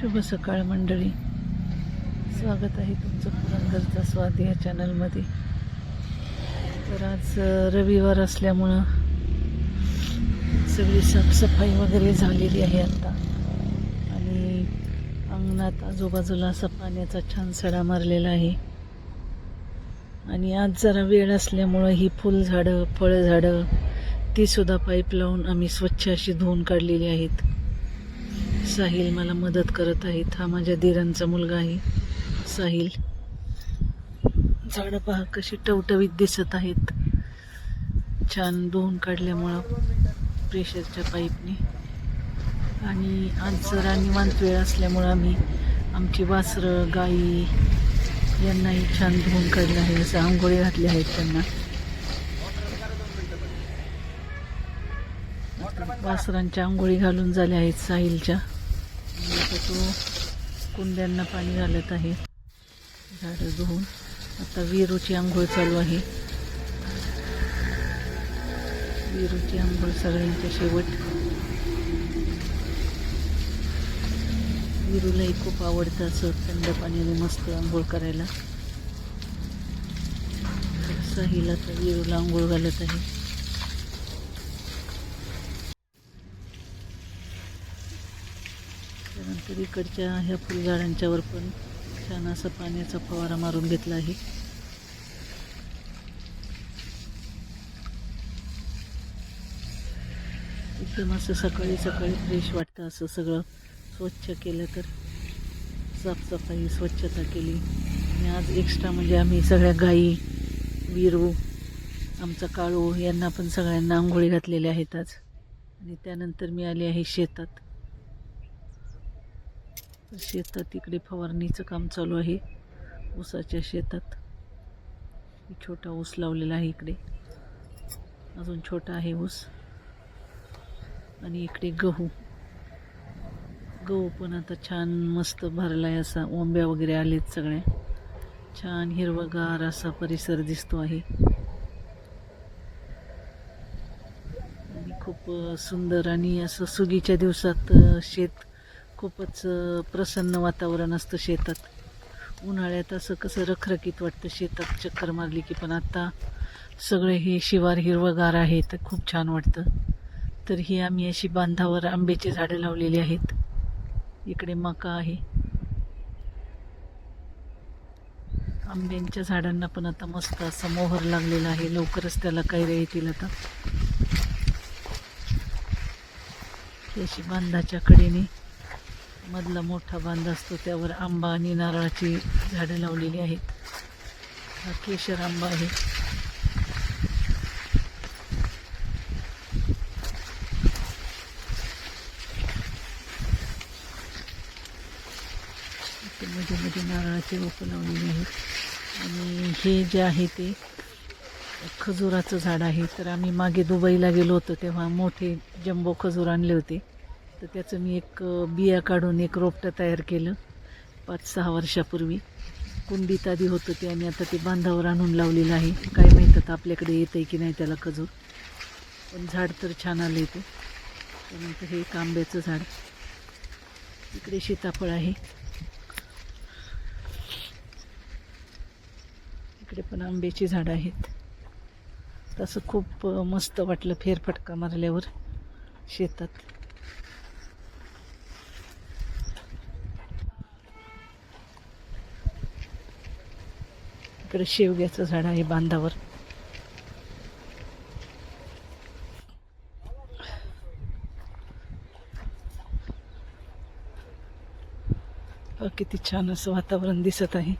शुभ सकाळ मंडळी. स्वागत आहे तुमचं पुरंदरचा स्वाद या चॅनलमध्ये. तर आज रविवार असल्यामुळं सगळी साफसफाई वगैरे झालेली आहे आता. आणि अंगणात आजूबाजूला असा पाण्याचा छान सडा मारलेला आहे. आणि आज जरा वेळ असल्यामुळं ही फुलझाडं फळझाडं ती सुद्धा पाईप लावून आम्ही स्वच्छ अशी धुवून काढलेली आहेत. साहिल मला मदत करत आहेत. हा माझ्या दिरांचा मुलगा आहे. साहिल झाडं पहा कशी टवटवीत दिसत आहेत. छान धुवून काढल्यामुळं प्रेशरच्या पाईपने. आणि आज जरा निवांत वेळ असल्यामुळं आम्ही आमची वासरं गाई यांनाही छान धुवून काढलं आहे. असं आंघोळी घातली आहेत त्यांना. वासरांच्या आंघोळी घालून झाल्या आहेत साहिलच्या. आता तो कुंड्यांना पाणी घालत आहे. झाडं धुवून. आता विरूची आंघोळ चालू आहे. विरूची आंघोळ सगळ्यांच्या शेवट. विरूलाही खूप आवडतं असं थंड पाण्याने मस्त आंघोळ करायला. तर विरूला आंघोळ घालत आहे. त्यानंतर इकडच्या ह्या फुलझाडांच्यावर पण छान असा पाण्याचा फवारा मारून घेतला आहे. एकदम असं सकाळी सकाळी फ्रेश वाटतं असं सगळं. स्वच्छ केलं तर साफसफाई स्वच्छता केली. आणि आज एक्स्ट्रा म्हणजे आम्ही सगळ्या गाई विरू आमचा काळू यांना पण सगळ्यांना आंघोळी घातलेल्या आहेत आज. आणि त्यानंतर मी आली आहे शेतात. शेतात इकडे फवारणीचं काम चालू आहे. ऊसाच्या शेतात. छोटा ऊस लावलेला आहे इकडे. अजून छोटा आहे ऊस. आणि इकडे गहू. गहू पण आता छान मस्त भरला आहे असा. ओंब्या वगैरे आलेत सगळ्या. छान हिरवगार असा परिसर दिसतो आहे. आणि खूप सुंदर आणि असं सुगीच्या दिवसात शेत खूपच प्रसन्न वातावरण असतं शेतात. उन्हाळ्यात असं कसं रखरखीत वाटतं शेतात चक्कर मारली की पण आत्ता सगळे हे शिवार हिरवगार आहे तर खूप छान वाटतं. तर ही आम्ही अशी बांधावर आंब्याची झाडं लावलेली आहेत. इकडे मका आहे. आंब्यांच्या झाडांना पण आता मस्त असा मोहर लागलेला आहे. लवकरच त्याला कैऱ्या येतील आता. अशी बांधाच्या कडेने मधला मोठा बांध असतो त्यावर आंबा आणि नारळाची झाडं लावलेली आहेत. हा केशर आंबा आहे. मध्ये मध्ये नारळाची रोपं लावलेली आहेत. आणि हे जे आहे ते खजुराचं झाड आहे. तर आम्ही मागे दुबईला गेलो होतो तेव्हा मोठे जम्बो खजूर आणले होते. तर त्याचं मी एक बिया काढून एक रोपटं तयार केलं पाच सहा वर्षापूर्वी. कुंडीत आधी होतं ते आणि आता ते बांधावर आणून लावलेलं आहे. काय माहीत आता आपल्याकडे येतं आहे की नाही त्याला खजूर. पण झाड तर छान आलं ते त्यानंतर हे एक आंब्याचं झाड. इकडे सीताफळ आहे. इकडे पण आंब्याची झाडं आहेत. तसं खूप मस्त वाटलं फेरफटका मारल्यावर शेतात. इकडे शेवग्याचं झाड आहे बांधावर. किती छान असं वातावरण दिसत आहे.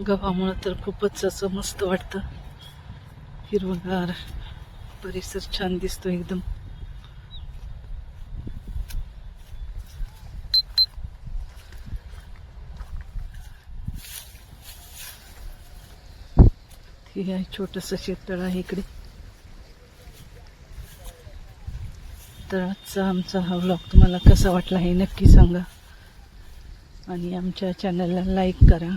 गव्हामुळं तर खूपच असं मस्त वाटतं. हिरवगार परिसर छान दिसतो एकदम. हे आहे छोटंसं शेततळ आहे इकडे. तर आजचा आमचा हा व्लॉग तुम्हाला कसा वाटला हे नक्की सांगा. आणि आमच्या चॅनलला लाईक करा.